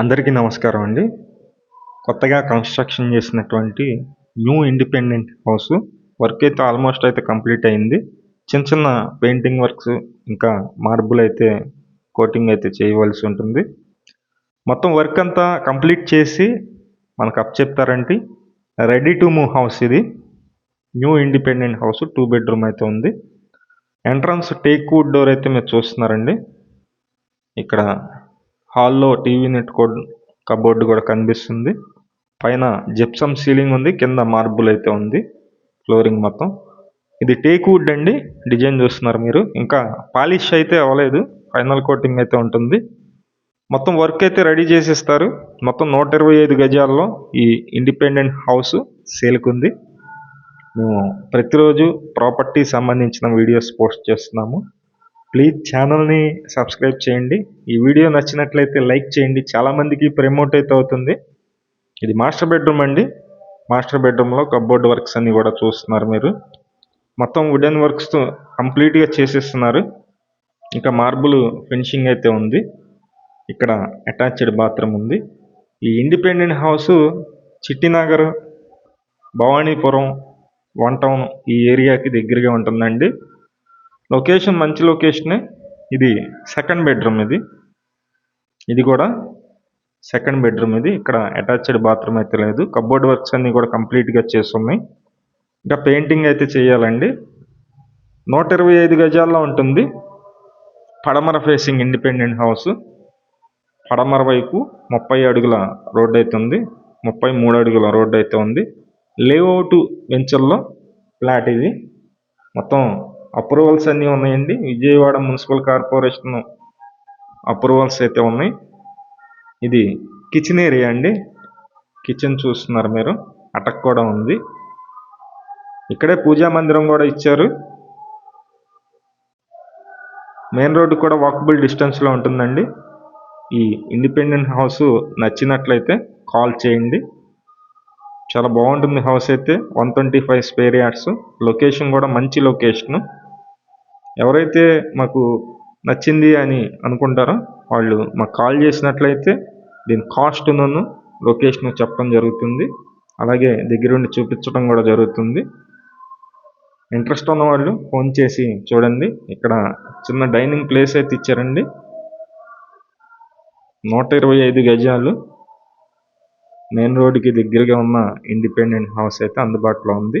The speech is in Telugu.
అందరికీ నమస్కారం అండి. కొత్తగా కన్స్ట్రక్షన్ చేసినటువంటి న్యూ ఇండిపెండెంట్ హౌస్ వర్క్ అయితే ఆల్మోస్ట్ అయితే కంప్లీట్ అయింది. చిన్న చిన్న పెయింటింగ్ వర్క్స్ ఇంకా మార్బుల్ అయితే కోటింగ్ అయితే చేయవలసి ఉంటుంది. మొత్తం వర్క్ అంతా కంప్లీట్ చేసి మనకు అప్ చెప్తారంటే రెడీ టు మూవ్ హౌస్ ఇది. New independent house two bedroom అయితే ఉంది. ఎంట్రన్స్ టేక్ వుడ్ డోర్ అయితే మీరు చూస్తున్నారండి. ఇక్కడ హాల్లో టీవీ నెట్కో కోడ్ కబోర్డ్ కూడా కనిపిస్తుంది. పైన జిప్సమ్ సీలింగ్ ఉంది కింద మార్బుల్ అయితే ఉంది ఫ్లోరింగ్ మొత్తం. ఇది టేక్ వుడ్ అండి డిజైన్ చూస్తున్నారు మీరు. ఇంకా పాలిష్ అయితే అవ్వలేదు ఫైనల్ కోటింగ్ అయితే ఉంటుంది. మొత్తం వర్క్ అయితే రెడీ చేసిస్తారు. మొత్తం నూట ఇరవై ఐదు గజాల్లో ఈ ఇండిపెండెంట్ హౌస్ సేల్కి ఉంది. మేము ప్రతిరోజు ప్రాపర్టీ సంబంధించిన వీడియోస్ పోస్ట్ చేస్తున్నాము. ప్లీజ్ ఛానల్ని సబ్స్క్రైబ్ చేయండి. ఈ వీడియో నచ్చినట్లయితే లైక్ చేయండి. చాలామందికి ప్రమోట్ అయితే అవుతుంది. ఇది మాస్టర్ బెడ్రూమ్ అండి. మాస్టర్ బెడ్రూమ్లో కబ్బోర్డ్ వర్క్స్ అన్నీ కూడా చూస్తున్నారు మీరు. మొత్తం వుడెన్ వర్క్స్తో కంప్లీట్గా చేసేస్తున్నారు. ఇంకా మార్బుల్ ఫినిషింగ్ అయితే ఉంది. ఇక్కడ అటాచ్డ్ బాత్రూమ్ ఉంది. ఈ independent house Chittinagar Bhavanipuram one town ఈ ఏరియాకి దగ్గరగా ఉంటుందండి. లొకేషన్ మంచి లొకేషనే. ఇది సెకండ్ బెడ్రూమ్ ఇది. ఇది కూడా సెకండ్ బెడ్రూమ్ ఇది. ఇక్కడ అటాచ్డ్ బాత్రూమ్ అయితే లేదు. కబోర్డ్ వర్క్స్ అన్నీ కూడా కంప్లీట్గా చేస్తున్నాయి. ఇంకా పెయింటింగ్ అయితే చేయాలండి. నూట ఇరవై ఐదు గజాల్లో ఉంటుంది. పడమర ఫేసింగ్ ఇండిపెండెంట్ హౌస్. పడమర వైపు ముప్పై అడుగుల రోడ్డు అయితే ఉంది. ముప్పై మూడు అడుగుల రోడ్డు అయితే ఉంది. లేఅవుట్ వెంచర్లో ఫ్లాట్ ఇది. మొత్తం అప్రూవల్స్ అన్నీ ఉన్నాయండి. విజయవాడ మున్సిపల్ కార్పొరేషన్ అప్రూవల్స్ అయితే ఉన్నాయి. ఇది కిచెన్ ఏరియా అండి. కిచెన్ చూస్తున్నారు మీరు. అటక్ కూడా ఉంది. ఇక్కడే పూజా మందిరం కూడా ఇచ్చారు. మెయిన్ రోడ్డు కూడా వాకబుల్ డిస్టెన్స్లో ఉంటుందండి. ఈ ఇండిపెండెంట్ హౌస్ నచ్చినట్లయితే కాల్ చేయండి. చాలా బాగుంటుంది హౌస్ అయితే. One twenty five square yards. Location కూడా మంచి లొకేషను. ఎవరైతే మాకు నచ్చింది అని అనుకుంటారో వాళ్ళు మాకు కాల్ చేసినట్లయితే దీని కాస్ట్ నన్ను లొకేషన్ చెప్పడం జరుగుతుంది. అలాగే దగ్గరుండి చూపించడం కూడా జరుగుతుంది. ఇంట్రెస్ట్ ఉన్న వాళ్ళు ఫోన్ చేసి చూడండి. ఇక్కడ చిన్న డైనింగ్ ప్లేస్ అయితే ఇచ్చారండి. నూట ఇరవై ఐదు గజాలు. మెయిన్ రోడ్డుకి దగ్గరగా ఉన్న ఇండిపెండెంట్ హౌస్ అయితే అందుబాటులో ఉంది.